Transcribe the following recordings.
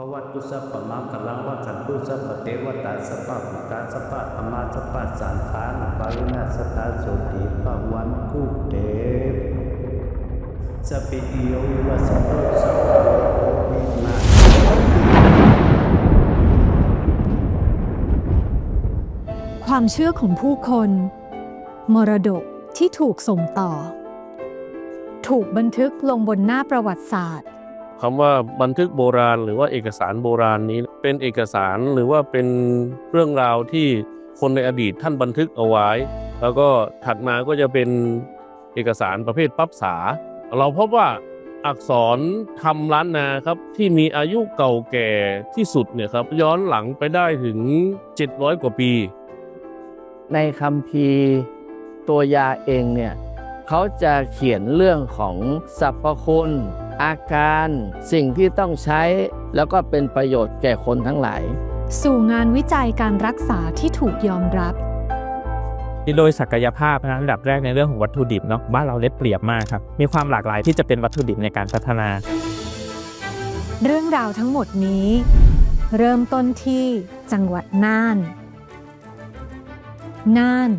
ภวัตุสัพพมังคลังวัจันตุสัพพเทวตาสัพพะพุทธาสัพพะธรรมาสัพพะสังฆานปารินาสตาโสติภวันตุเตสัพพิติโยวิวัสสตุสัพพะโลกวินาความเชื่อของผู้คน มรดกที่ถูกส่งต่อ ถูกบันทึกลงบนหน้าประวัติศาสตร์ คำว่าบันทึกโบราณ หรือว่าเอกสารโบราณนี้เป็นเอกสารหรือว่าเป็นเรื่องราวที่คนในอดีตท่านบันทึกเอาไว้ แล้วก็ถัดมาก็จะเป็นเอกสารประเภทปั๊บษาเราพบว่าอักษรทำล้านนาครับที่มีอายุเก่าแก่ที่สุดเนี่ยครับย้อนหลังไปได้ถึง 700 กว่าปี ในคัมภีตัวยาเองเนี่ยเขาจะเขียนเรื่องของสรรพคุณ อาการสิ่งที่ต้องใช้ แล้วก็เป็นประโยชน์แก่คนทั้งหลาย สู่งานวิจัยการรักษาที่ถูกยอมรับโดยศักยภาพนะอันดับแรกในเรื่องของวัตถุดิบเนาะบ้านเราได้เปรียบมากครับ มีความหลากหลายที่จะเป็นวัตถุดิบในการพัฒนา เรื่องราวทั้งหมดนี้ เริ่มต้นที่จังหวัดน่าน น่าน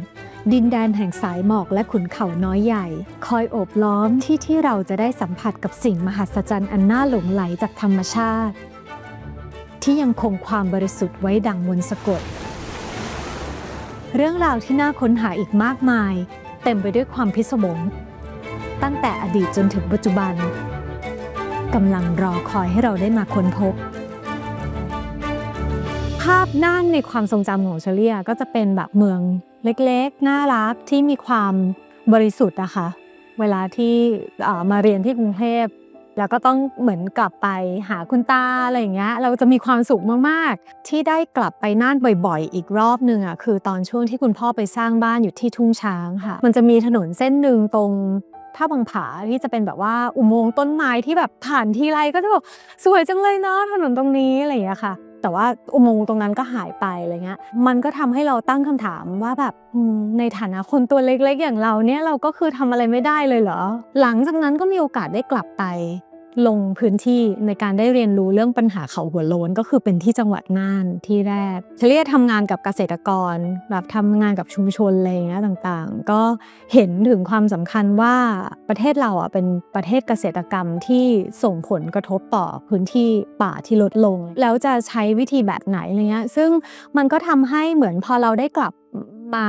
ดินแดนแห่งสายหมอกและขุนเขาน้อยใหญ่ คอยโอบล้อมที่ที่เราจะได้สัมผัสกับสิ่งมหัศจรรย์อันน่าหลงไหลจากธรรมชาติ ที่ยังคงความบริสุทธิ์ไว้ดังมนต์สะกด เรื่องราวที่น่าค้นหาอีกมากมาย เต็มไปด้วยความพิศวงตั้งแต่อดีตจนถึงปัจจุบันกำลังรอคอยให้เราได้มาค้นพบ ภาพน่านในความทรงจำของเชเลียก็จะเป็นแบบเมือง เล็กๆ น่ารักที่มีความบริสุทธิ์นะคะ เวลาที่มาเรียนที่กรุงเทพแล้วก็ต้องเหมือนกลับไปหาคุณตาอะไรอย่างเงี้ย เราจะมีความสุขมากๆ ที่ได้กลับไปน่านบ่อยๆ อีกรอบหนึ่งอะคือตอนช่วงที่คุณพ่อไปสร้างบ้านอยู่ที่ทุ่งช้างค่ะ มันจะมีถนนเส้นหนึ่งตรง ท่าบางผาที่จะเป็นแบบว่าอุโมงค์ต้นไม้ที่แบบผ่านทีไรก็จะบอกสวยจังเลยเนาะถนนตรงนี้อะไรอย่างเงี้ยค่ะ แต่ว่าอุโมงค์ตรงนั้นก็หายไปอะไรเงี้ยมันก็ทำให้เราตั้งคำถามว่าแบบในฐานะคนตัวเล็กๆ อย่างเราเนี่ยเราก็คือทำอะไรไม่ได้เลยเหรอ หลังจากนั้นก็มีโอกาสได้กลับไป ลงพื้นที่ในการได้เรียนรู้เรื่องปัญหาเขาหัวโล้นก็คือเป็นที่จังหวัดน่านที่แรกเฉลี่ยทำงานกับเกษตรกรแบบทำงานกับชุมชนอะไรอย่างเงี้ยต่างๆ ก็เห็นถึงความสำคัญว่าประเทศเราอะเป็นประเทศเกษตรกรรมที่ส่งผลกระทบต่อพื้นที่ป่าที่ลดลง แล้วจะใช้วิธีแบบไหนอะไรเงี้ยซึ่งมันก็ทำให้เหมือนพอเราได้กลับ มา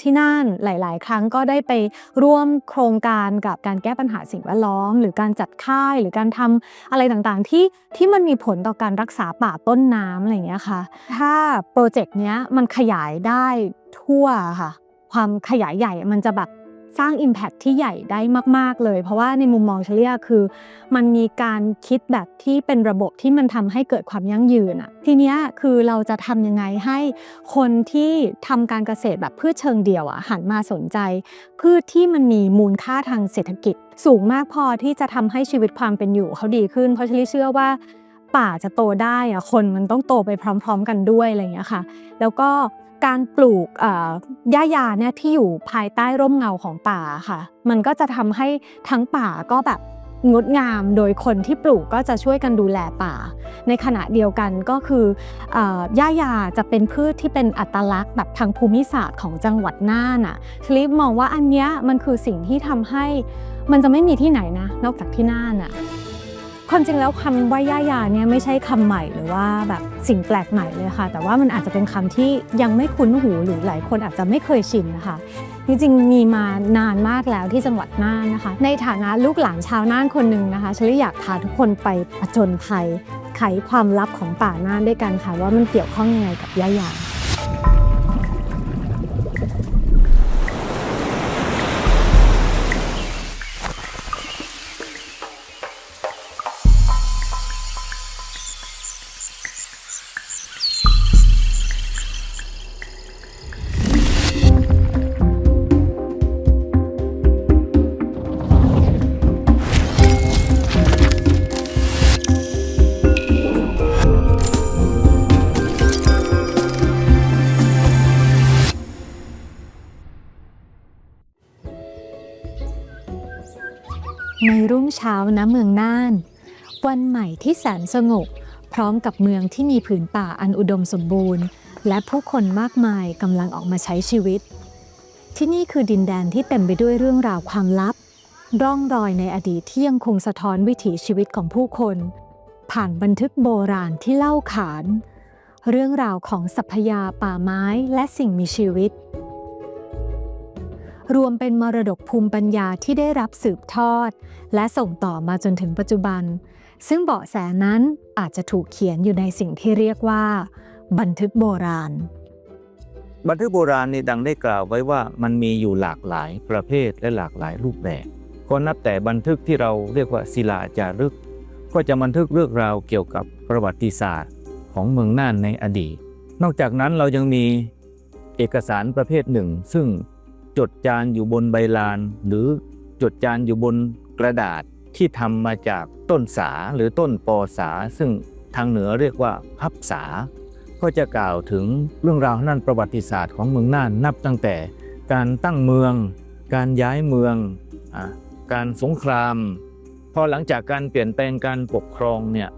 ที่น่านหลาย ๆ ครั้งก็ได้ไปร่วมโครงการกับการแก้ปัญหาสิ่งแวดล้อม หรือการจัดค่ายหรือการทำอะไรต่างๆ ที่ที่มันมีผลต่อการรักษาป่าต้นน้ำอะไรอย่างเงี้ยค่ะถ้าโปรเจกต์เนี้ยมันขยายได้ทั่วค่ะความขยายใหญ่มันจะแบบ สร้าง Impact ที่ใหญ่ได้มาก ๆ เลย เพราะว่าในมุมมองเฉลี่ยคือ มันมีการคิดแบบที่เป็นระบบที่มันทำให้เกิดความยั่งยืนอะทีเนี้ยคือเราจะทำยังไงให้คนที่ทำการเกษตรแบบพืชเชิงเดี่ยวอะหันมาสนใจ พืชที่มันมีมูลค่าทางเศรษฐกิจ สูงมากพอที่จะทำให้ชีวิตความเป็นอยู่เขาดีขึ้น เพราะเฉลี่ยเชื่อว่าป่าจะโตได้อะคนมันต้องโตไปพร้อม ๆ กันด้วยอะไรอย่างเงี้ยค่ะ แล้วก็ การปลูกเอ่อหญ้ายาเนี่ยที่อยู่ภายใต้ร่มเงาของป่าค่ะ มันก็จะทำให้ทั้งป่าก็แบบงดงามโดยคนที่ปลูกก็จะช่วยกันดูแลป่า ในขณะเดียวกันก็คือเอ่อหญ้ายาจะเป็นพืชที่เป็นอัตลักษณ์แบบทางภูมิศาสตร์ของจังหวัดน่านอะชลิปมองว่าอันเนี้ยมันคือสิ่งที่ทำให้มันจะไม่มีที่ไหนนะ นอกจากที่น่านอะ ความจริงแล้วคำว่าย่ายาเนี่ยไม่ใช่คำใหม่หรือว่าแบบสิ่งแปลกใหม่เลยค่ะ แต่ว่ามันอาจจะเป็นคำที่ยังไม่คุ้นหูหรือหลายคนอาจจะไม่เคยชินนะคะจริงๆมีมานานมากแล้วที่จังหวัดน่านนะคะ ในฐานะลูกหลานชาวน่านคนหนึ่งนะคะฉันอยากพาทุกคนไปผจญภัยไขความลับของป่าน่านด้วยกันค่ะ ว่ามันเกี่ยวข้องยังไงกับย่ายา รุ่งเช้าณเมืองน่าน วันใหม่ที่แสนสงบพร้อมกับเมืองที่มีผืนป่าอันอุดมสมบูรณ์ และผู้คนมากมายกำลังออกมาใช้ชีวิต ที่นี่คือดินแดนที่เต็มไปด้วยเรื่องราวความลับ ร่องรอยในอดีตที่ยังคงสะท้อนวิถีชีวิตของผู้คน ผ่านบันทึกโบราณที่เล่าขาน เรื่องราวของสัพยาป่าไม้และสิ่งมีชีวิต รวมเป็นมรดกภูมิปัญญาที่ได้รับสืบทอด และส่งต่อมาจนถึงปัจจุบัน ซึ่งเบาะแสนั้นอาจจะถูกเขียนอยู่ในสิ่งที่เรียกว่า บันทึกโบราณ บันทึกโบราณนี่ดังได้กล่าวไว้ว่ามันมีอยู่หลากหลายประเภทและหลากหลายรูปแบบก็นับแต่บันทึกที่เราเรียกว่าศิลาจารึก ก็จะบันทึกเรื่องราวเกี่ยวกับประวัติศาสตร์ของเมืองน่านในอดีต นอกจากนั้นเรายังมีเอกสารประเภทหนึ่ง ซึ่ง จดจานอยู่บนใบลาน หรือจดจานอยู่บนกระดาษที่ทำมาจากต้นสาหรือต้นปอสา ซึ่งทางเหนือเรียกว่าพับสา ก็จะกล่าวถึงเรื่องราวนั่นประวัติศาสตร์ของเมืองน่านนับตั้งแต่การตั้งเมือง การย้ายเมืองอการสงคราม พอหลังจากการเปลี่ยนแปลงการปกครองเนี่ย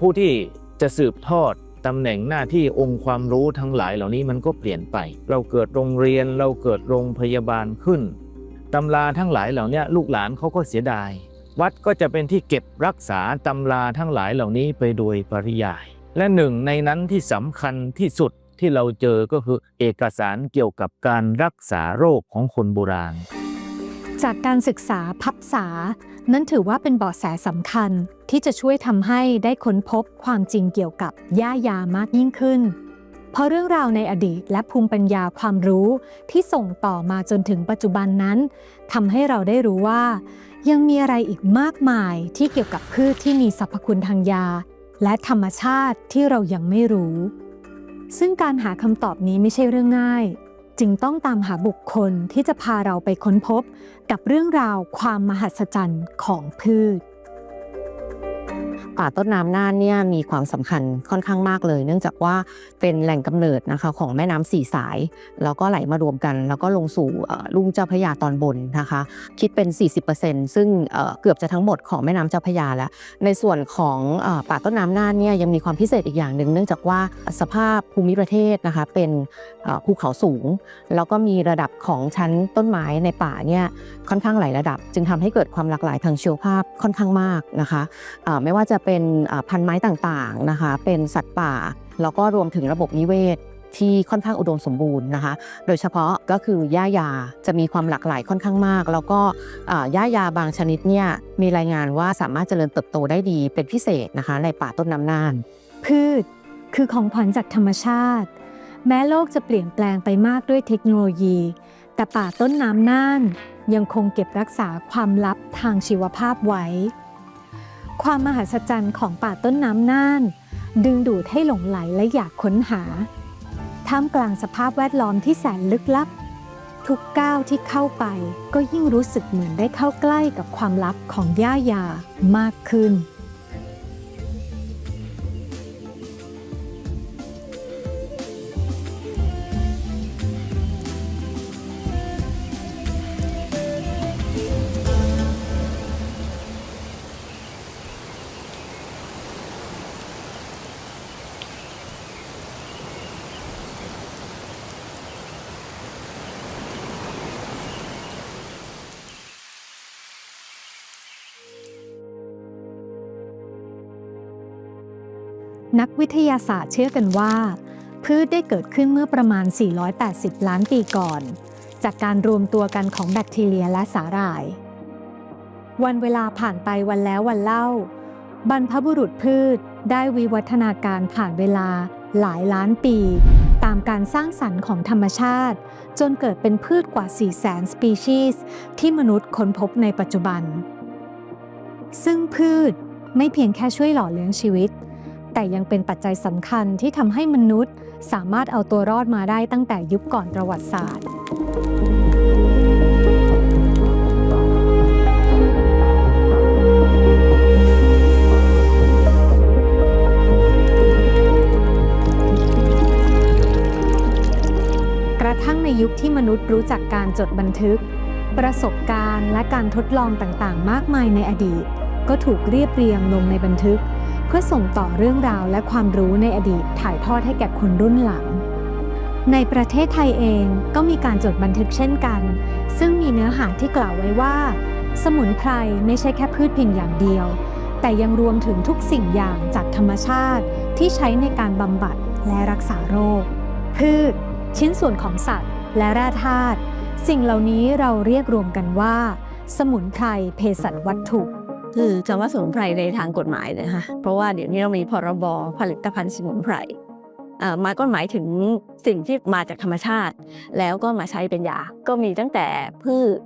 ผู้ที่จะสืบทอด ตำแหน่งหน้าที่องค์ความรู้ทั้งหลายเหล่านี้มันก็เปลี่ยนไป เราเกิดโรงเรียนเราเกิดโรงพยาบาลขึ้นตำราทั้งหลายเหล่านี้ลูกหลานเขาก็เสียดาย วัดก็จะเป็นที่เก็บรักษาตำราทั้งหลายเหล่านี้ไปโดยปริยาย และหนึ่งในนั้นที่สำคัญที่สุดที่เราเจอก็คือเอกสารเกี่ยวกับการรักษาโรคของคนโบราณ จากการศึกษาพับษา นั้นถือว่าเป็นเบาะแสสำคัญที่จะช่วยทำให้ได้ค้นพบความจริงเกี่ยวกับย่ายามากยิ่งขึ้น เพราะเรื่องราวในอดีตและภูมิปัญญาความรู้ที่ส่งต่อมาจนถึงปัจจุบันนั้นทำให้เราได้รู้ว่า ยังมีอะไรอีกมากมายที่เกี่ยวกับพืชที่มีสรรพคุณทางยา และธรรมชาติที่เรายังไม่รู้ ซึ่งการหาคำตอบนี้ไม่ใช่เรื่องง่าย จึงต้องตามหาบุคคลที่จะพาเราไปค้นพบกับเรื่องราวความมหัศจรรย์ของพืช ป่าต้นน้ำน่านเนี่ยมีความสำคัญค่อนข้างมากเลย เนื่องจากว่าเป็นแหล่งกำเนิดนะคะของแม่น้ำสี่สาย แล้วก็ไหลมารวมกัน แล้วก็ลงสู่ลุ่มเจ้าพระยาตอนบนนะคะ คิดเป็น 40%ซึ่งเอ่อเกือบจะทั้งหมดของแม่น้ำเจ้าพระยาแล้ว ในส่วนของป่าต้นน้ำน่านเนี่ยยังมีความพิเศษอีกอย่างหนึ่งเนื่องจากว่าสภาพภูมิประเทศนะคะเป็นภูเขาสูง แล้วก็มีระดับของชั้นต้นไม้ในป่าเนี่ยค่อนข้างหลายระดับ จึงทำให้เกิดความหลากหลายทางชีวภาพค่อนข้างมากนะคะไม่ว่าจะเป็นพันไม้ต่างๆนะคะ เป็นสัตว์ป่า แล้วก็รวมถึงระบบนิเวศที่ค่อนข้างอุดมสมบูรณ์นะคะ โดยเฉพาะก็คือหญ้ายาจะมีความหลากหลายค่อนข้างมาก แล้วก็อ่าหญ้ายาบางชนิดเนี่ยมีรายงานว่าสามารถเจริญเติบโตได้ดีเป็นพิเศษนะคะ ในป่าต้นน้ำน่าน พืชคือของขวัญจากธรรมชาติ แม้โลกจะเปลี่ยนแปลงไปมากด้วยเทคโนโลยี แต่ป่าต้นน้ำน่านยังคงเก็บรักษาความลับทางชีวภาพไว้ ความมหัศจรรย์ของป่าต้นน้ำน่าน ดึงดูดให้หลงไหลและอยากค้นหา ท่ามกลางสภาพแวดล้อมที่แสนลึกลับ ทุกก้าวที่เข้าไปก็ยิ่งรู้สึกเหมือนได้เข้าใกล้กับความลับของย่ายามากขึ้น นักวิทยาศาสตร์เชื่อกันว่า พืชได้เกิดขึ้นเมื่อประมาณ 480 ล้านปีก่อน จากการรวมตัวกันของแบคทีเรียและสาหร่าย วันเวลาผ่านไปวันแล้ววันเล่า บรรพบุรุษพืชได้วิวัฒนาการผ่านเวลาหลายล้านปี ตามการสร้างสรรค์ของธรรมชาติ จนเกิดเป็นพืชกว่า 400,000 สปีชีส์ที่มนุษย์ค้นพบในปัจจุบัน ซึ่งพืชไม่เพียงแค่ช่วยหล่อเลี้ยงชีวิต แต่ยังเป็นปัจจัยสำคัญที่ทำให้มนุษย์ สามารถเอาตัวรอดมาได้ตั้งแต่ยุคก่อนประวัติศาสตร์กระทั่งในยุคที่มนุษย์รู้จักการจดบันทึก ประสบการณ์และการทดลองต่างๆ มากมายในอดีต ก็ถูกเรียบเรียงลงในบันทึก พื่อส่งต่อเรื่องราวและความรู้ในอดีตถ่ายทอดให้แก่คนรุ่นหลัง ในประเทศไทยเองก็มีการจดบันทึกเช่นกัน ซึ่งมีเนื้อหาที่กล่าวไว้ว่า สมุนไพรไม่ใช่แค่พืชเพียงอย่างเดียว แต่ยังรวมถึงทุกสิ่งอย่างจากธรรมชาติที่ใช้ในการบำบัดและรักษาโรค พืช ชิ้นส่วนของสัตว์ และแร่ธาตุสิ่งเหล่านี้เราเรียกรวมกันว่า สมุนไพรเภสัชวัตถุ คือคำว่าสมุนไพรในทางกฎหมายนะคะเพราะว่าเดี๋ยวนี้เรามีพรบผลิตภัณฑ์สมุนไพรอ่ามันก็หมายถึงสิ่งที่มาจากธรรมชาติ แล้วก็มาใช้เป็นยา ก็มีตั้งแต่พืช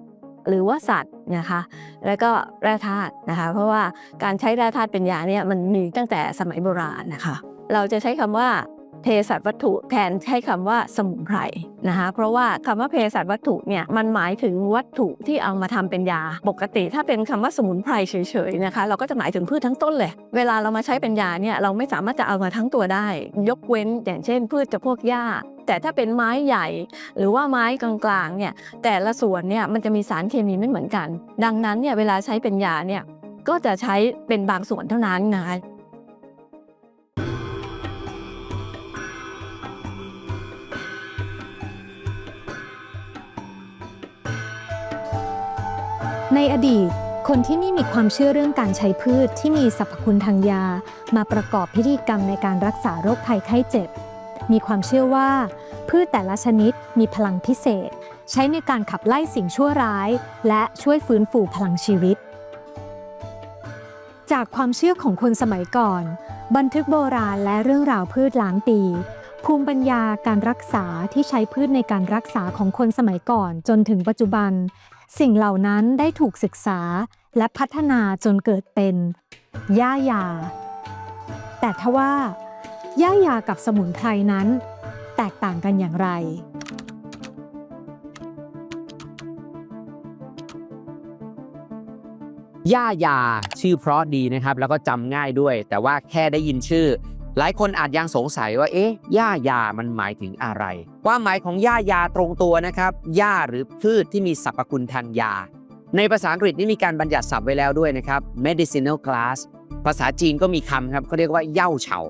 หรือว่าสัตว์นะคะ แล้วก็แร่ธาตุนะคะ เพราะว่าการใช้แร่ธาตุเป็นยาเนี่ยมันมีตั้งแต่สมัยโบราณนะคะ เราจะใช้คำว่า เภสัชวัตถุแทนใช้คำว่าสมุนไพรนะคะเพราะว่าคำว่าเภสัชวัตถุเนี่ยมันหมายถึงวัตถุที่เอามาทำเป็นยา ปกติถ้าเป็นคำว่าสมุนไพรเฉยๆนะคะเราก็จะหมายถึงพืชทั้งต้นเลย เวลาเรามาใช้เป็นยาเนี่ยเราไม่สามารถจะเอามาทั้งตัวได้ ยกเว้นอย่างเช่น พืชจะพวกหญ้าแต่ถ้าเป็นไม้ใหญ่หรือว่าไม้กลางๆเนี่ยแต่ละส่วนเนี่ยมันจะมีสารเคมีไม่เหมือนกัน ดังนั้นเนี่ยเวลาใช้เป็นยาเนี่ยก็จะใช้เป็นบางส่วนเท่านั้นนะคะ ในอดีต คนที่ไม่มีความเชื่อเรื่องการใช้พืชที่มีสรรพคุณทางยา มาประกอบพิธีกรรมในการรักษาโรคภัยไข้เจ็บ มีความเชื่อว่า พืชแต่ละชนิดมีพลังพิเศษ ใช้ในการขับไล่สิ่งชั่วร้าย และช่วยฟื้นฟูพลังชีวิต จากความเชื่อของคนสมัยก่อน บันทึกโบราณและเรื่องราวพืชล้านปีภูมิปัญญาการรักษาที่ใช้พืชในการรักษาของคนสมัยก่อนจนถึงปัจจุบัน สิ่งเหล่านั้นได้ถูกศึกษาและพัฒนาจนเกิดเป็นย่ายา แต่ทว่าย่ายากับสมุนไพรนั้น แตกต่างกันอย่างไร ย่ายาชื่อเพราะดีนะครับ แล้วก็จำง่ายด้วย แต่ว่าแค่ได้ยินชื่อ หลายคนอาจยังสงสัยว่า เอ๊ะย่ายามันหมายถึงอะไร ความหมายของย่ายาตรงตัวนะครับย่าหรือพืชที่มีสรรพคุณทางยา ในภาษาอังกฤษนี่มีการบัญญัติศัพท์ไว้แล้วด้วยนะครับ medicinal class ภาษาจีนก็มีคำครับเขาเรียกว่าเย่าเฉา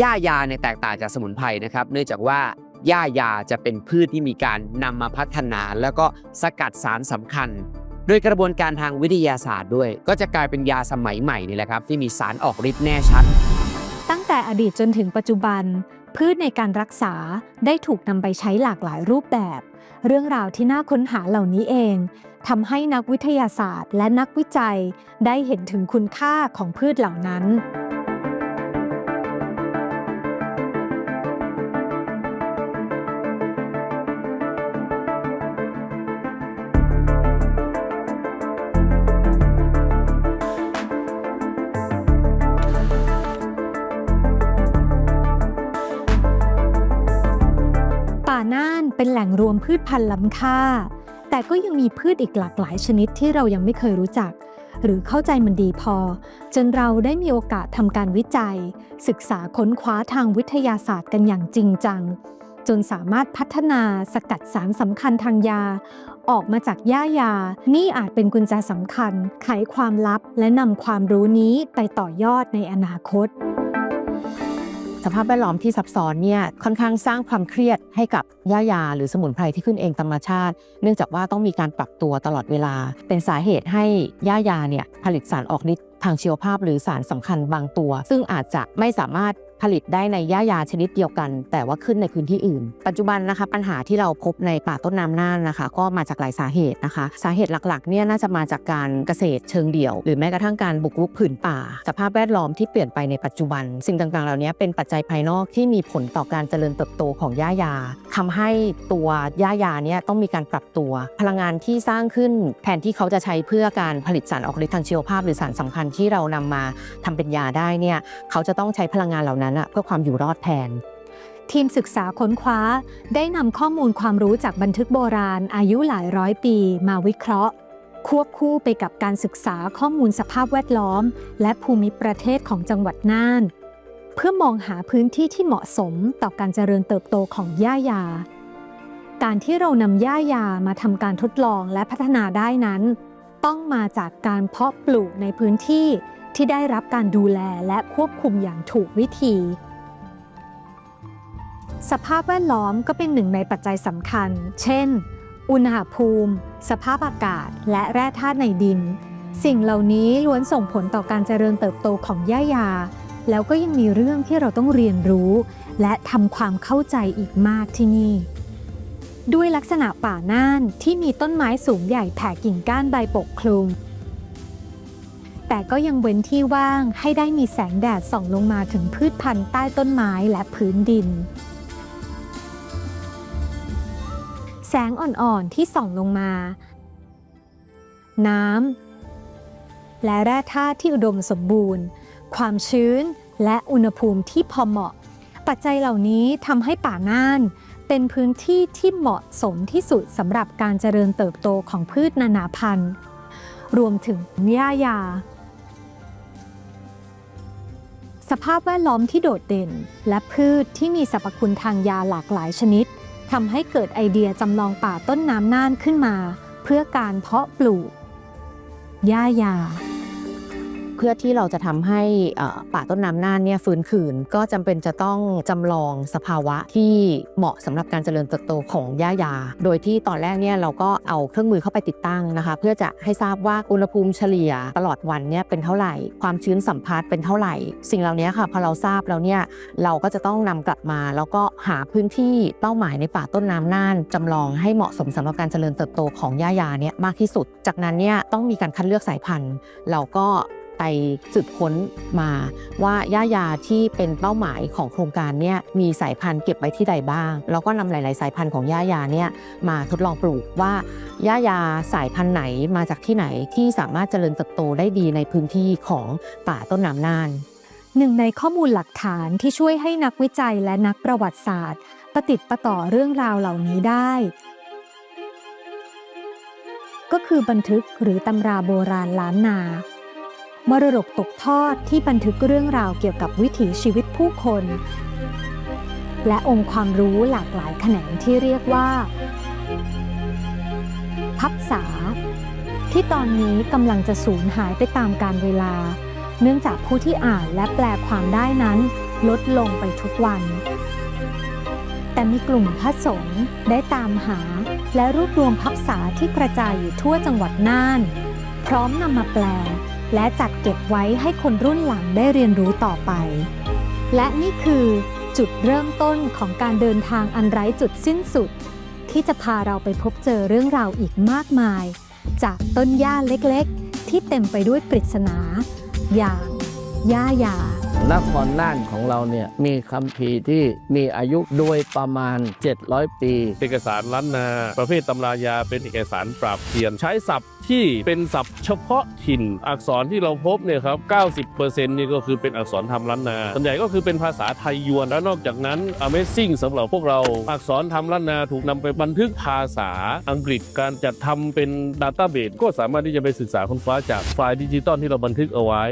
ย่ายาเนี่ยแตกต่างจากสมุนไพรนะครับ เนื่องจากว่าย่ายาจะเป็นพืชที่มีการนำมาพัฒนา แล้วก็สกัดสารสำคัญโดยกระบวนการทางวิทยาศาสตร์ด้วย ก็จะกลายเป็นยาสมัยใหม่นี่แหละครับ ที่มีสารออกฤทธิ์แน่ชัด ตั้งแต่อดีตจนถึงปัจจุบัน พืชในการรักษาได้ถูกนำไปใช้หลากหลายรูปแบบ เรื่องราวที่น่าค้นหาเหล่านี้เองทำให้นักวิทยาศาสตร์ และนักวิจัยได้เห็นถึงคุณค่าของพืชเหล่านั้น น่านเป็นแหล่งรวมพืชพันธุ์ล้ำค่า แต่ก็ยังมีพืชอีกหลากหลายชนิดที่เรายังไม่เคยรู้จัก หรือเข้าใจมันดีพอ จนเราได้มีโอกาสทำการวิจัย ศึกษาค้นคว้าทางวิทยาศาสตร์กันอย่างจริงจัง จนสามารถพัฒนาสกัดสารสำคัญทางยา ออกมาจากหญ้ายา นี่อาจเป็นกุญแจสำคัญ ไขความลับและนำความรู้นี้ไปต่อยอดในอนาคต สภาพแวดล้อมที่ซับซ้อนเนี่ยค่อนข้างสร้างความเครียดให้กับย่ายาหรือสมุนไพรที่ขึ้นเองธรรมชาติ เนื่องจากว่าต้องมีการปรับตัวตลอดเวลา เป็นสาเหตุให้ย่ายาเนี่ยผลิตสารออกฤทธิ์ทางชีวภาพหรือสารสำคัญบางตัว ซึ่งอาจจะไม่สามารถ ผลิตได้ในย่ายาชนิดเดียวกัน แต่ว่าขึ้นในพื้นที่อื่น ปัจจุบันนะคะ ปัญหาที่เราพบในป่าต้นน้ำน่านนะคะ ก็มาจากหลายสาเหตุนะคะ สาเหตุหลักๆเนี่ยน่าจะมาจากการเกษตรเชิงเดี่ยว หรือแม้กระทั่งการบุกรุกผืนป่า สภาพแวดล้อมที่เปลี่ยนไปในปัจจุบัน สิ่งต่างๆ เหล่านี้เป็นปัจจัยภายนอกที่มีผลต่อการเจริญเติบโตของย่ายาทำให้ตัวย่ายาเนี่ยต้องมีการปรับตัว พลังงานที่สร้างขึ้นแทนที่เขาจะใช้เพื่อการผลิตสารออกฤทธิ์ทางชีวภาพ หรือสารสำคัญที่เรานำมาทำเป็นยาได้เนี่ยเขาจะต้องใช้พลังงานเหล่านั้นอะเพื่อความอยู่รอดแทน ทีมศึกษาค้นคว้าได้นำข้อมูลความรู้จากบันทึกโบราณอายุหลายร้อยปีมาวิเคราะห์ ควบคู่ไปกับการศึกษาข้อมูลสภาพแวดล้อม และภูมิประเทศของจังหวัดน่าน เพื่อมองหาพื้นที่ที่เหมาะสมต่อการเจริญเติบโตของหญ้ายา การที่เรานำหญ้ายามาทำการทดลองและพัฒนาได้นั้น ต้องมาจากการเพาะปลูกในพื้นที่ ที่ได้รับการดูแลและควบคุมอย่างถูกวิธี สภาพแวดล้อมก็เป็นหนึ่งในปัจจัยสำคัญ เช่น อุณหภูมิ สภาพอากาศ และแร่ธาตุในดิน สิ่งเหล่านี้ล้วนส่งผลต่อการเจริญเติบโตของหญ้ายา แล้วก็ยังมีเรื่องที่เราต้องเรียนรู้ และทำความเข้าใจอีกมากที่นี่ด้วยลักษณะป่าน่านที่มีต้นไม้สูงใหญ่แผ่กิ่งก้านใบปกคลุม แต่ก็ยังเว้นที่ว่างให้ได้มีแสงแดดส่องลงมาถึงพืชพันธุ์ใต้ต้นไม้และพื้นดิน แสงอ่อนๆที่ส่องลงมา น้ำและแร่ธาตุที่อุดมสมบูรณ์ ความชื้นและอุณหภูมิที่พอเหมาะ ปัจจัยเหล่านี้ทำให้ป่าน่านเป็นพื้นที่ที่เหมาะสมที่สุดสำหรับการเจริญเติบโตของพืชนานาพันธุ์ รวมถึงหญ้ายา สภาพแวดล้อมที่โดดเด่น และพืชที่มีสรรพคุณทางยาหลากหลายชนิดทำให้เกิดไอเดียจำลองป่าต้นน้ำน่านขึ้นมา เพื่อการเพาะปลูกหญ้ายา พื่อที่เราจะทำให้ป่าต้นน้ำน่านเนี่ยฟื้นคืน ก็จำเป็นจะต้องจำลองสภาวะที่เหมาะสำหรับการเจริญเติบโตของหญ้ายา โดยที่ตอนแรกเนี่ยเราก็เอาเครื่องมือเข้าไปติดตั้งนะคะ เพื่อจะให้ทราบว่าอุณหภูมิเฉลี่ยตลอดวันเนี่ยเป็นเท่าไหร่ ความชื้นสัมพัทธ์เป็นเท่าไหร่ สิ่งเหล่านี้ค่ะพอเราทราบแล้วเนี่ยเราก็จะต้องนำกลับมา แล้วก็หาพื้นที่เป้าหมายในป่าต้นน้ำน่านจำลองให้เหมาะสมสำหรับการเจริญเติบโตของหญ้ายาเนี่ยมากที่สุด จากนั้นเนี่ยต้องมีการคัดเลือกสายพันธุ์ เราก็ ไปสืบค้นมาว่าหญ้ายาที่เป็นเป้าหมายของโครงการเนี่ยมีสายพันธุ์เก็บไว้ที่ใดบ้าง แล้วก็นำหลาย ๆ สายพันธุ์ของหญ้ายาเนี่ยมาทดลองปลูกว่าหญ้ายาสายพันธุ์ไหนมาจากที่ไหนที่สามารถเจริญเติบโตได้ดีในพื้นที่ของป่าต้นน้ำน่านหนึ่งในข้อมูลหลักฐานที่ช่วยให้นักวิจัยและนักประวัติศาสตร์ประติดประต่อเรื่องราวเหล่านี้ได้ ก็คือบันทึกหรือตำราโบราณล้านนา มรดกตกทอดที่บันทึกเรื่องราวเกี่ยวกับวิถีชีวิตผู้คน และองค์ความรู้หลากหลายแขนงที่เรียกว่า พับษา ที่ตอนนี้กำลังจะสูญหายไปตามกาลเวลา เนื่องจากผู้ที่อ่านและแปลความได้นั้น ลดลงไปทุกวัน แต่มีกลุ่มพระสงฆ์ได้ตามหา และรวบรวมพับษาที่กระจายอยู่ทั่วจังหวัดน่าน พร้อมนำมาแปล และจัดเก็บไว้ให้คนรุ่นหลังได้เรียนรู้ต่อไป และนี่คือจุดเริ่มต้นของการเดินทางอันไร้จุดสิ้นสุด ที่จะพาเราไปพบเจอเรื่องราวอีกมากมาย จากต้นหญ้าเล็กๆ ที่เต็มไปด้วยปริศนา อย่างหญ้ายา นครน่านของเราเนี่ยมีคัมภีที่มีอายุโดยประมาณ 700 ปี เอกสารล้านนา ประเภทตำรายาเป็นเอกสารปราบเทียน ใช้ศัพท์ที่เป็นศัพท์เฉพาะถิ่น อักษรที่เราพบเนี่ยครับ 90%นี่ก็คือเป็นอักษรธรรมล้านนา ส่วนใหญ่ก็คือเป็นภาษาไทยยวน และนอกจากนั้น Amazing สำหรับพวกเรา อักษรธรรมล้านนาถูกนำไปบันทึกภาษาอังกฤษ การจัดทำเป็นดัตต้าเบสก็สามารถที่จะไปศึกษาค้นฟ้าจากไฟล์ดิจิตอลที่เราบันทึกเอาไว้